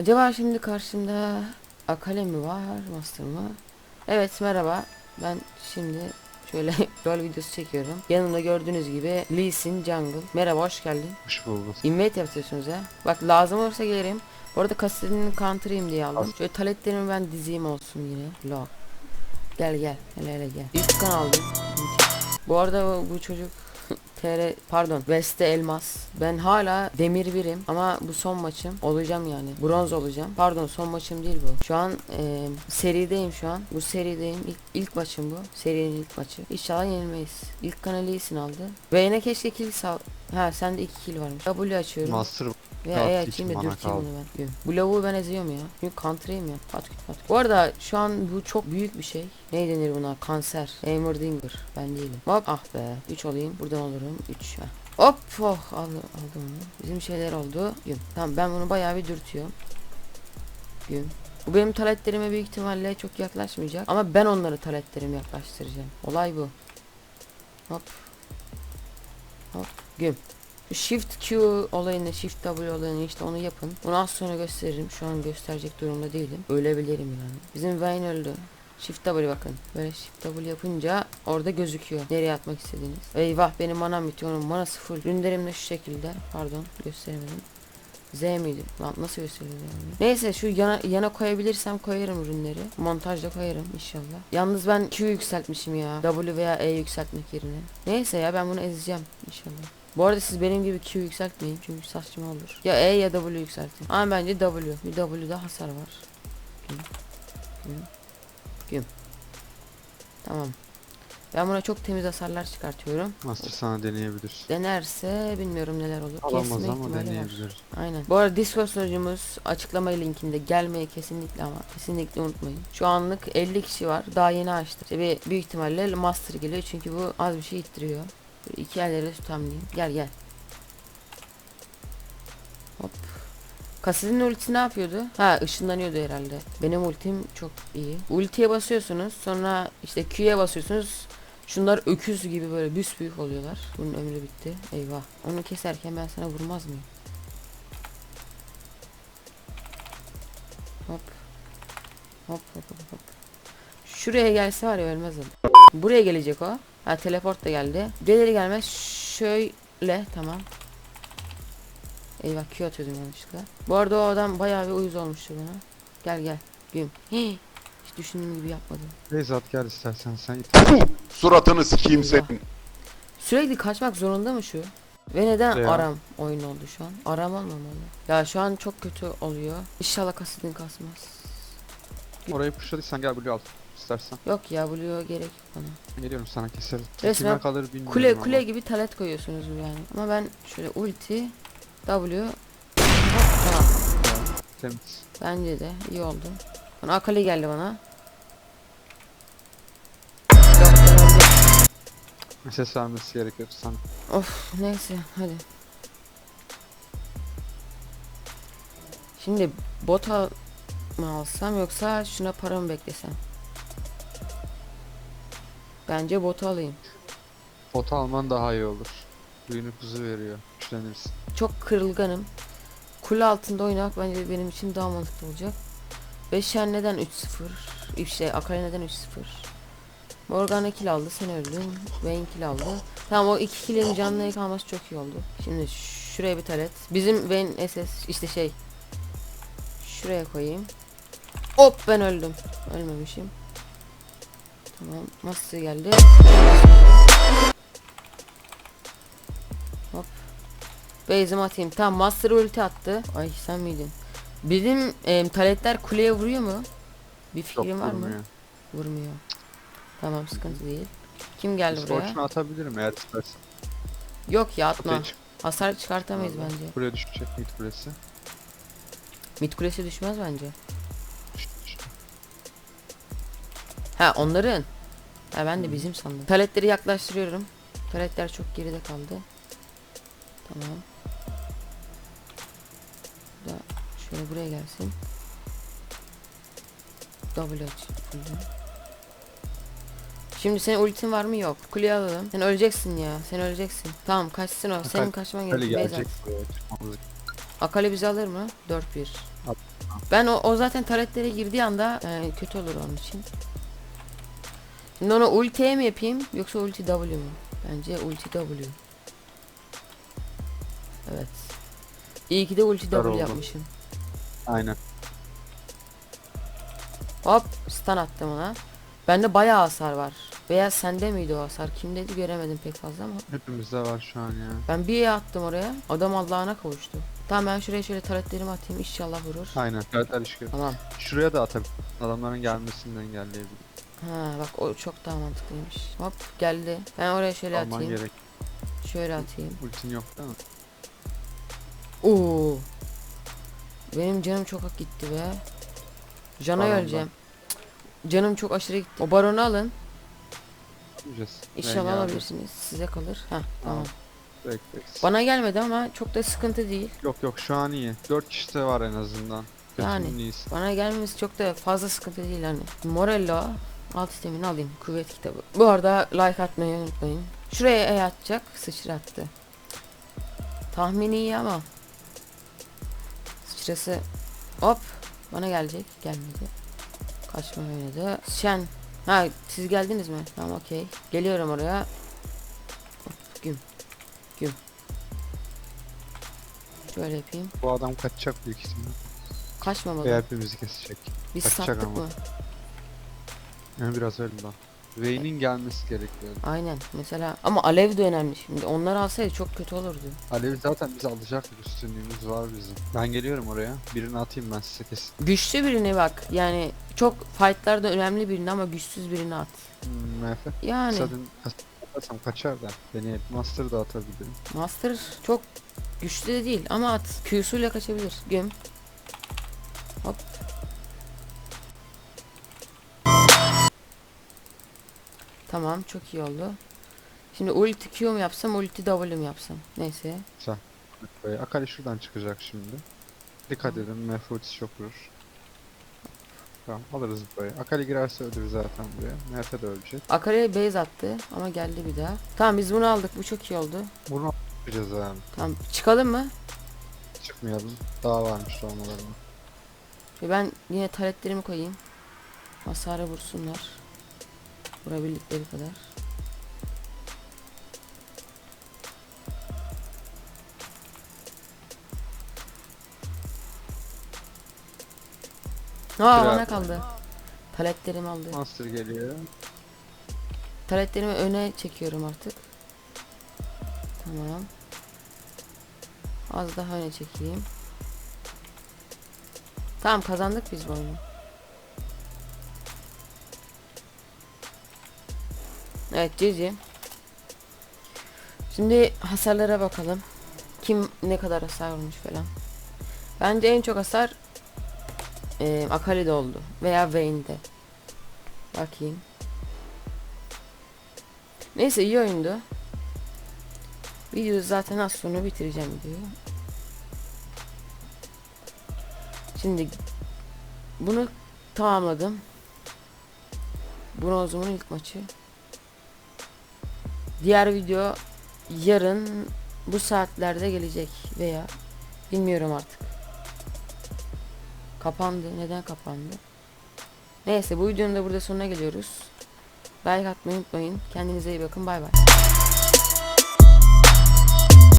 Acaba şimdi karşımda Akale mi var, Master mı? Evet merhaba. Ben şimdi şöyle rol videosu çekiyorum. Yanımda gördüğünüz gibi Lee Sin Jungle. Merhaba hoş geldin. Hoş bulduk. Invite yapıyorsunuz ha. Bak lazım olursa gelirim. Bu arada kasetini counter'ıyım diye aldım. Şöyle taletlerimi ben dizeyim olsun yine. Log. Gel gel. Hele hele gel. İlk kan aldım. Bu arada bu çocuk TR pardon Veste Elmas. Ben hala demir birim ama bu son maçım olacağım yani. Bronz olacağım. Pardon son maçım değil bu. Şu an e, serideyim şu an. Bu serideyim. İlk, ilk maçım bu. Serinin ilk maçı. İnşallah yenilmeyiz. İlk kanalı iyisin aldı. Ve yine keşke kill sal... Ha sende 2 kill varmış. W açıyorum. Master E hiç açayım da bana dürteyim kaldı. ben. Bu lavuğu ben eziyorum ya. Çünkü counter'ıyım ya. Patküt patküt. Bu arada şu an bu çok büyük bir şey. Ne denir buna? Kanser. Heimerdinger. Ben değilim. Hop ah be. 3 olayım. Buradan olurum. 3. Hop oh aldım, aldım onu. Bizim şeyler oldu. Güm. Tamam ben bunu bayağı bir dürtüyorum. Güm. Bu benim taletlerime büyük ihtimalle çok yaklaşmayacak. Ama ben onları taletlerime yaklaştıracağım. Olay bu. Hop. Hop. Güm. Shift Q olayını, Shift W olayını işte onu yapın. Bunu az sonra gösteririm. Şu an gösterecek durumda değilim. Ölebilirim yani. Bizim Vayne öldü. Shift W bakın. Böyle Shift W yapınca orada gözüküyor. Nereye atmak istediğiniz. Eyvah benim manam bitiyor. Onun manası full. Ründerim de şu şekilde. Pardon gösteremedim. Z miydi? Lan nasıl gösteriyor yani? Neyse şu yana, yana koyabilirsem koyarım ürünleri. Montajda koyarım inşallah. Yalnız ben Q yükseltmişim ya. W veya E yükseltmek yerine. Neyse ya ben bunu ezeceğim inşallah. Bu arada siz benim gibi Q yükseltmeyin çünkü saçma olur. Ya E ya W yükseltin. Ama bence W. Bir W'da hasar var. Güm. Güm. Güm. Tamam. Ben buna çok temiz hasarlar çıkartıyorum. Master sana deneyebilir. Denerse bilmiyorum neler olur. Alamaz Kesme ama ihtimali var. deneyebilir. Aynen. Bu arada Discord sunucumuz açıklama linkinde gelmeyi kesinlikle ama kesinlikle unutmayın. Şu anlık 50 kişi var. Daha yeni açtık. Ve büyük ihtimalle Master geliyor çünkü bu az bir şey ittiriyor. Böyle iki yerleri tutamlayayım. Gel gel. Hop. Kasetin ultisi ne yapıyordu? Ha ışınlanıyordu herhalde. Benim ultim çok iyi. Ultiye basıyorsunuz. Sonra işte Q'ye basıyorsunuz. Şunlar öküz gibi böyle büsbüyük oluyorlar. Bunun ömrü bitti. Eyvah. Onu keserken ben sana vurmaz mıyım? Hop. Hop hop hop hop. Şuraya gelse var ya ölmez o. Buraya gelecek o. Ha teleport da geldi. Gelir gelmez şöyle tamam. Eyvah Q atıyordum yanlışlıkla. Bu arada o adam bayağı bir uyuz olmuştu bana. Gel gel. Güm. Hii. Hiç düşündüğüm gibi yapmadım. Beyzat gel istersen sen it. Suratını sikeyim Eyvah. senin. Sürekli kaçmak zorunda mı şu? Ve neden Ya. aram oyun oldu şu an? Aram olmamalı. Ya şu an çok kötü oluyor. İnşallah kasidin kasmaz. Orayı pushladıysan gel Blue al. İstersen. Yok ya Blue gerek yok bana. Geliyorum sana keserim. Resmen Kime kalır bilmiyorum Kule ama. kule gibi talet koyuyorsunuz yani. Ama ben şöyle ulti W Hop, tamam. Temiz. Bence de iyi oldu. Bana Akali geldi bana. Ses vermesi gerekiyor sen. Of neyse hadi. Şimdi bota mı alsam yoksa şuna para mı beklesem? Bence botu alayım. Bota alman daha iyi olur. Büyünü kuzu veriyor. Güçlenirsin. Çok kırılganım. Kule altında oynamak bence benim için daha mantıklı olacak. Shen neden 3-0? İşte Akali neden 3-0? Morgana kill aldı, sen öldün. Vayne kill aldı. Tamam o iki kill'in canlıya kalması çok iyi oldu. Şimdi şuraya bir taret. Bizim Vayne SS işte şey. Şuraya koyayım. Hop ben öldüm. Ölmemişim. Tamam. Nasıl geldi? Hop. Base'imi atayım. Tamam Master ulti attı. Ay sen miydin? Bizim em, taletler kuleye vuruyor mu? Bir fikrin var mı? vurmuyor. Tamam sıkıntı değil. Kim geldi buraya? Fortune atabilirim eğer istersen. Yok ya atma. Çık. Hasar çıkartamayız bence. Buraya düşecek mid kulesi. Mid kulesi düşmez bence. Ha onların. Ha ben de bizim sandım. Taletleri yaklaştırıyorum. Taletler çok geride kaldı. Tamam. Da şöyle buraya gelsin. W. Şimdi senin ultin var mı? Yok. Kuleyi alalım. Sen öleceksin ya. Sen öleceksin. Tamam kaçsın o. Senin kaçman gerekiyor. çıkmamız. Akali bizi alır mı? 4-1. Tamam. Ben o, o zaten taletlere girdiği anda e, kötü olur onun için. Şimdi onu ultiye mi yapayım yoksa ulti W mu? Bence ulti W. Evet. İyi ki de ulti Süper W oldu. yapmışım. Aynen. Hop stun attım ona. Bende bayağı hasar var. Veya sende miydi o hasar? Kimdeydi göremedim pek fazla ama. Hepimizde var şu an ya. Ben bir E attım oraya. Adam Allah'ına kavuştu. Tamam ben şuraya şöyle taretlerimi atayım. İnşallah vurur. Aynen. Evet. Tamam. Şuraya da atabilir. Adamların gelmesini engelleyebilir. Ha bak o çok daha mantıklıymış. Hop geldi. Ben oraya şöyle Alman atayım. gerek. Şöyle atayım. Ultin yok değil mi? Oo. Benim canım çok ak gitti be. Cana öleceğim. Canım çok aşırı gitti. O baronu alın. Yapacağız. İnşallah alabilirsiniz. Size kalır. Heh tamam. Bekleriz. Bana gelmedi ama çok da sıkıntı değil. Yok yok şu an iyi. 4 kişi de var en azından. Yani. İyisi. Bana gelmesi çok da fazla sıkıntı değil hani. Morello alt sistemini alayım. Kuvvet kitabı. Bu arada like atmayı unutmayın. Şuraya E atacak. Sıçrattı. Tahmini iyi ama. Sıçrası hop bana gelecek. Gelmedi. Kaçma oynadı. Şen. Ha siz geldiniz mi? Tamam okey. Geliyorum oraya. Hop, güm. Güm. Şöyle yapayım. Bu adam kaçacak büyük ihtimal. Kaçmamalı. Ve hepimizi kesecek. Biz kaçacak sattık ama. mı? Biraz öyle lan. Vayne'in gelmesi gerekiyor. Aynen. Mesela ama alev de önemli şimdi. Onları alsaydı çok kötü olurdu. Alev zaten bizi alacak üstünlüğümüz var bizim. Ben geliyorum oraya. Birini atayım ben size kesin. Güçlü birini bak. Yani çok fightlarda önemli birini ama güçsüz birini at. Hmm. Yani Zaten atarsam kaçar da. Beni Master da atabilirim. Master çok güçlü de değil ama at. Q'suyla kaçabilir. Göm. Tamam çok iyi oldu. Şimdi ulti Q mu yapsam ulti W mu yapsam? Neyse. Böyle Akali şuradan çıkacak şimdi. Dikkat edin MF ultisi çok vurur. Tamam alırız burayı. Akali girerse ölür zaten buraya. MF de ölecek. Akari'ye base attı ama geldi bir daha. Tamam biz bunu aldık. Bu çok iyi oldu. Bunu yapacağız abi. Tamam çıkalım mı? Çıkmayalım. Daha varmış olmalarına. Ve ben yine taletlerimi koyayım. Hasara vursunlar. Vurabildikleri kadar. Aa bana kaldı. Taletlerimi aldı. Master geliyor. Taletlerimi öne çekiyorum artık. Tamam. Az daha öne çekeyim. Tamam kazandık biz bu oyunu. Evet Cici. Şimdi hasarlara bakalım. Kim ne kadar hasar vurmuş falan. Bence en çok hasar eee Akali'de oldu. Veya Vayne'de. Bakayım. Neyse iyi oyundu. Videoyu zaten az sonra bitireceğim videoyu. Şimdi bunu tamamladım. Bronzumun ilk maçı. Diğer video yarın bu saatlerde gelecek veya bilmiyorum artık. Kapandı. Neden kapandı? Neyse bu videonun da burada sonuna geliyoruz. Like atmayı unutmayın. Kendinize iyi bakın. Bay bay.